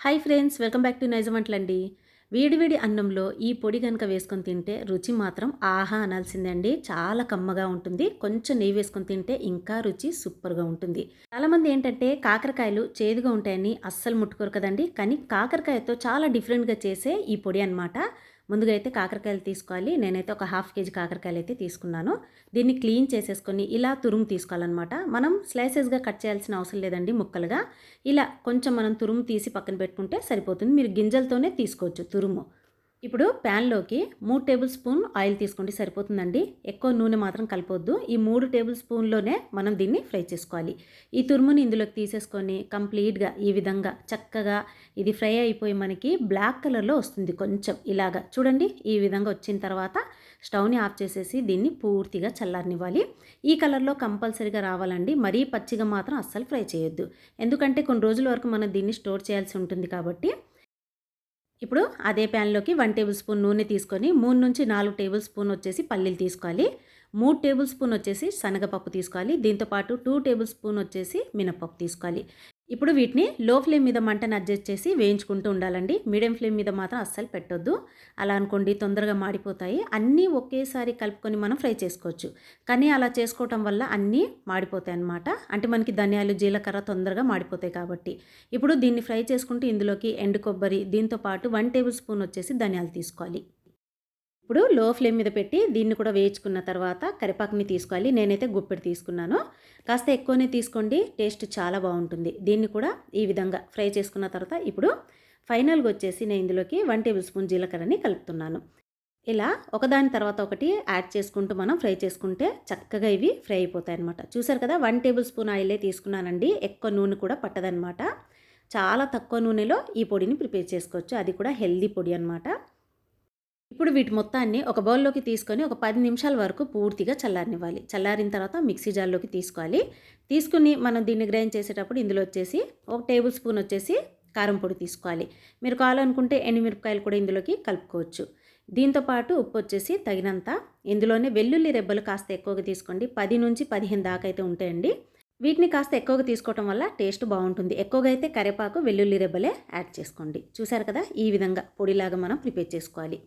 Hi friends welcome back to Nizam వంటలండి వేడివేడి అన్నంలో ఈ పొడి కనుక వేసుకొని తింటే రుచి మాత్రం ఆహా అనాల్సిందండి. చాలా కమ్మగా ఉంటుంది. కొంచెం నెయ్యి వేసుకొని తింటే ఇంకా రుచి సూపర్గా ఉంటుంది. చాలామంది ఏంటంటే కాకరకాయలు చేదుగా ఉంటాయని అస్సలు ముట్టుకోరు కదండి. కానీ కాకరకాయతో చాలా డిఫరెంట్గా చేసే ఈ పొడి అనమాట ముందుగా అయితే కాకరకాయలు తీసుకోవాలి. నేనైతే ఒక హాఫ్ కేజీ కాకరకాయలు అయితే తీసుకున్నాను. దీన్ని క్లీన్ చేసేసుకొని ఇలా తురుము తీసుకోవాలన్నమాట. మనం స్లైసెస్గా కట్ చేయాల్సిన అవసరం లేదండి ముక్కలుగా. ఇలా కొంచెం మనం తురుము తీసి పక్కన పెట్టుకుంటే సరిపోతుంది. మీరు గింజలతోనే తీసుకోవచ్చు తురుము. ఇప్పుడు ప్యాన్లోకి మూడు టేబుల్ స్పూన్ ఆయిల్ తీసుకోండి సరిపోతుందండి. ఎక్కువ నూనె మాత్రం కలపొద్దు. ఈ మూడు టేబుల్ స్పూన్లోనే మనం దీన్ని ఫ్రై చేసుకోవాలి. ఈ తురుముని ఇందులోకి తీసేసుకొని కంప్లీట్గా ఈ విధంగా చక్కగా ఇది ఫ్రై అయిపోయి మనకి బ్లాక్ కలర్లో వస్తుంది కొంచెం ఇలాగా. చూడండి ఈ విధంగా వచ్చిన తర్వాత స్టవ్ని ఆఫ్ చేసేసి దీన్ని పూర్తిగా చల్లారనివ్వాలి. ఈ కలర్లో కంపల్సరీగా రావాలండి. మరీ పచ్చిగా మాత్రం అస్సలు ఫ్రై చేయొద్దు. ఎందుకంటే కొన్ని రోజుల వరకు మనం దీన్ని స్టోర్ చేయాల్సి ఉంటుంది కాబట్టి ఇప్పుడు అదే ప్యాన్లోకి వన్ టేబుల్ స్పూన్ నూనె తీసుకొని మూడు నుంచి నాలుగు టేబుల్ స్పూన్ వచ్చేసి పల్లీలు తీసుకోవాలి. మూడు టేబుల్ స్పూన్ వచ్చేసి శనగపప్పు తీసుకోవాలి. దీంతోపాటు టూ టేబుల్ స్పూన్ వచ్చేసి మినపప్పు తీసుకోవాలి. ఇప్పుడు వీటిని లో ఫ్లేమ్ మీద మంటను అడ్జస్ట్ చేసి వేయించుకుంటూ ఉండాలండి. మీడియం ఫ్లేమ్ మీద మాత్రం అస్సలు పెట్టొద్దు. అలా అనుకోండి తొందరగా మాడిపోతాయి. అన్నీ ఒకేసారి కలుపుకొని మనం ఫ్రై చేసుకోవచ్చు. కానీ అలా చేసుకోవటం వల్ల అన్నీ మాడిపోతాయి అన్నమాట. అంటే మనకి ధనియాలు జీలకర్ర తొందరగా మాడిపోతాయి కాబట్టి. ఇప్పుడు దీన్ని ఫ్రై చేసుకుంటూ ఇందులోకి ఎండు కొబ్బరి దీంతో పాటు వన్ టేబుల్ స్పూన్ వచ్చేసి ధనియాలు తీసుకోవాలి. ఇప్పుడు లో ఫ్లేమ్ మీద పెట్టి దీన్ని కూడా వేయించుకున్న తర్వాత కరిపాకుని తీసుకోవాలి. నేనైతే గుప్పెడు తీసుకున్నాను. కాస్త ఎక్కువనే తీసుకోండి. టేస్ట్ చాలా బాగుంటుంది. దీన్ని కూడా ఈ విధంగా ఫ్రై చేసుకున్న తర్వాత ఇప్పుడు ఫైనల్గా వచ్చేసి నేను ఇందులోకి వన్ టేబుల్ స్పూన్ జీలకర్రని కలుపుతున్నాను. ఇలా ఒకదాని తర్వాత ఒకటి యాడ్ చేసుకుంటూ మనం ఫ్రై చేసుకుంటే చక్కగా ఇవి ఫ్రై అయిపోతాయి అనమాట చూసారు కదా వన్ టేబుల్ స్పూన్ ఆయిలే తీసుకున్నానండి. ఎక్కువ నూనె కూడా పట్టదనమాట చాలా తక్కువ నూనెలో ఈ పొడిని ప్రిపేర్ చేసుకోవచ్చు. అది కూడా హెల్దీ పొడి అనమాట ఇప్పుడు వీటి మొత్తాన్ని ఒక బౌల్లోకి తీసుకొని ఒక పది నిమిషాల వరకు పూర్తిగా చల్లారనివ్వాలి. చల్లారిన తర్వాత మిక్సీ జార్లోకి తీసుకోవాలి. తీసుకుని మనం దీన్ని గ్రైండ్ చేసేటప్పుడు ఇందులో వచ్చేసి ఒక టేబుల్ స్పూన్ వచ్చేసి కారం పొడి తీసుకోవాలి. మీరు కావాలనుకుంటే ఎండుమిరపకాయలు కూడా ఇందులోకి కలుపుకోవచ్చు. దీంతో పాటు ఉప్పు వచ్చేసి తగినంత. ఇందులోనే వెల్లుల్లి రెబ్బలు కాస్త ఎక్కువగా తీసుకోండి. పది నుంచి పదిహేను దాకా అయితే ఉంటాయండి. వీటిని కాస్త ఎక్కువగా తీసుకోవటం వల్ల టేస్ట్ బాగుంటుంది. ఎక్కువగా అయితే కరివేపాకు వెల్లుల్లి రెబ్బలే యాడ్ చేసుకోండి. చూసారు కదా? ఈ విధంగా పొడిలాగా మనం ప్రిపేర్ చేసుకోవాలి.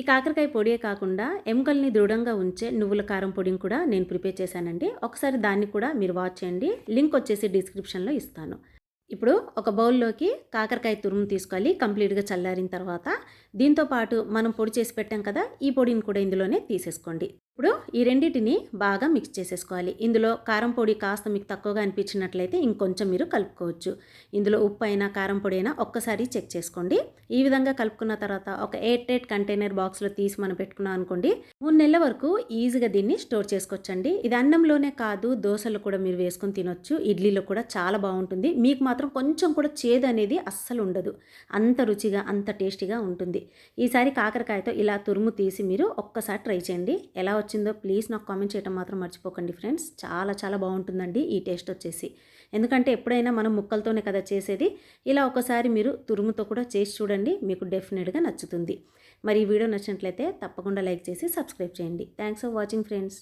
ఈ కాకరకాయ పొడియే కాకుండా ఎముకల్ని దృఢంగా ఉంచే నువ్వుల కారం పొడిని కూడా నేను ప్రిపేర్ చేశానండి. ఒకసారి దాన్ని కూడా మీరు వాచ్ చేయండి. లింక్ వచ్చేసి డిస్క్రిప్షన్లో ఇస్తాను. ఇప్పుడు ఒక బౌల్లోకి కాకరకాయ తురుము తీసుకోవాలి. కంప్లీట్గా చల్లారిన తర్వాత దీంతోపాటు మనం పొడి చేసి పెట్టాం కదా ఈ పొడిని కూడా ఇందులోనే తీసేసుకోండి. ఇప్పుడు ఈ రెండింటిని బాగా మిక్స్ చేసేసుకోవాలి. ఇందులో కారం పొడి కాస్త మీకు తక్కువగా అనిపించినట్లయితే ఇంకొంచెం మీరు కలుపుకోవచ్చు. ఇందులో ఉప్పు అయినా కారం పొడి అయినా ఒక్కసారి చెక్ చేసుకోండి. ఈ విధంగా కలుపుకున్న తర్వాత ఒక ఎయిట్ ఎయిట్ కంటైనర్ బాక్స్లో తీసి మనం పెట్టుకున్నాం అనుకోండి మూడు నెలల వరకు ఈజీగా దీన్ని స్టోర్ చేసుకోవచ్చండి. ఇది అన్నంలోనే కాదు దోశలు కూడా మీరు వేసుకొని తినొచ్చు. ఇడ్లీలో కూడా చాలా బాగుంటుంది. మీకు మాత్రం కొంచెం కూడా చేదు అనేది అస్సలు ఉండదు. అంత రుచిగా అంత టేస్టీగా ఉంటుంది. ఈసారి కాకరకాయతో ఇలా తురుము తీసి మీరు ఒక్కసారి ట్రై చేయండి. ఎలా వచ్చిందో ప్లీజ్ నాకు కామెంట్ చేయడం మాత్రం మర్చిపోకండి ఫ్రెండ్స్. చాలా చాలా బాగుంటుందండి ఈ టేస్ట్ వచ్చేసి. ఎందుకంటే ఎప్పుడైనా మనం ముక్కలతోనే కదా చేసేది ఇలా ఒకసారి మీరు తురుముతో కూడా చేసి చూడండి మీకు డెఫినెట్గా నచ్చుతుంది. మరి ఈ వీడియో నచ్చినట్లయితే తప్పకుండా లైక్ చేసి సబ్స్క్రైబ్ చేయండి. Thanks for watching friends